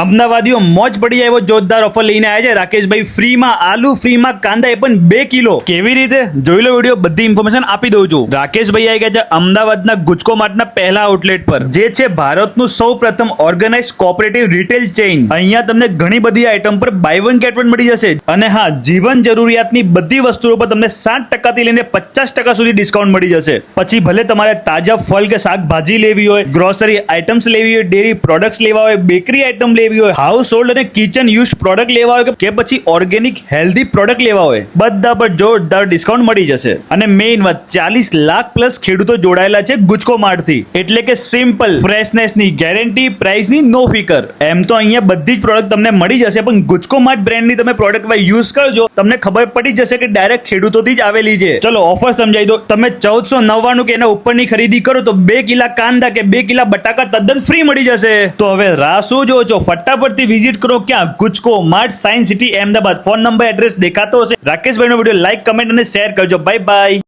અમદાવાદીઓ મોજ પડી જાય એવો જોરદાર ઓફર લઈને આવ્યા છે. રાકેશભાઈ ફ્રીમાં, આલુ ફ્રીમાં કાંદા એ પણ બે કિલો. કેવી રીતે? જોઈ લો વીડિયો બધી ઇન્ફોર્મેશન આપી દઉં છું. રાકેશભાઈ આવી ગયા છે અમદાવાદના ગુજકો માર્ટના પહેલા આઉટલેટ પર. જે છે ભારતનું સૌ પ્રથમ ઓર્ગેનાઇઝ કોઓપરેટિવ રિટેલ ચેઇન અહીંયા તમને ઘણી બધી આઇટમ પર બાય વન ગેટ વન મળી જશે. અને હા, જીવન જરૂરિયાતની બધી વસ્તુઓ પર તમને સાત ટકાથી લઈને પચાસ ટકા સુધી ડિસ્કાઉન્ટ મળી જશે. પછી ભલે તમારે તાજા ફળ કે શાકભાજી લેવી હોય ગ્રોસરી આઇટમ્સ લેવી હોય ડેરી પ્રોડક્ટ્સ લેવા હોય બેકરી આઇટમ લેવી હોય હાઉસ હોલ્ડ અને કિચન યુઝ પ્રોડક્ટ લેવા હોય કે પછી ઓર્ગેનિક હેલ્ધી પ્રોડક્ટ લેવા હોય, બધા પર જોરદાર ડિસ્કાઉન્ટ મળી જશે. અને મેઇન વાત, ચાલીસ લાખ પ્લસ ખેડૂતો જોડાયેલા છે ગુજકો માર્ટથી. એટલે કે સિમ્પલ ફ્રેશનેસની ગેરંટી પ્રાઇસની નો ફિકર એમ તો અહીંયા બધી જ પ્રોડક્ટ તમને મળી જશે, પણ ગુજકો માર્ટ બ્રાન્ડની તમે પ્રોડક્ટ યુઝ કરજો, તમને ખબર પડી જશે કે ડાયરેક્ટ ખેડૂતોથી જ આવેલી છે. ચલો ઓફર સમજાઈ દો. તમે ચૌદસો નવ્વાણું કે એના ઉપરની ખરીદી કરો તો બે કિલા કાંદા કે બે કિલા બટાકા તદ્દન ફ્રી મળી જશે. તો હવે રાહ શું જો છો? ફટાફટથી વિઝિટ કરો ક્યાં? Gujco, mart, science city Ahmedabad phone number, address દેખાતો હશે. રાકેશભાઈનો વીડિયો લાઈક, કમેન્ટ અને શેર કરજો. Bye bye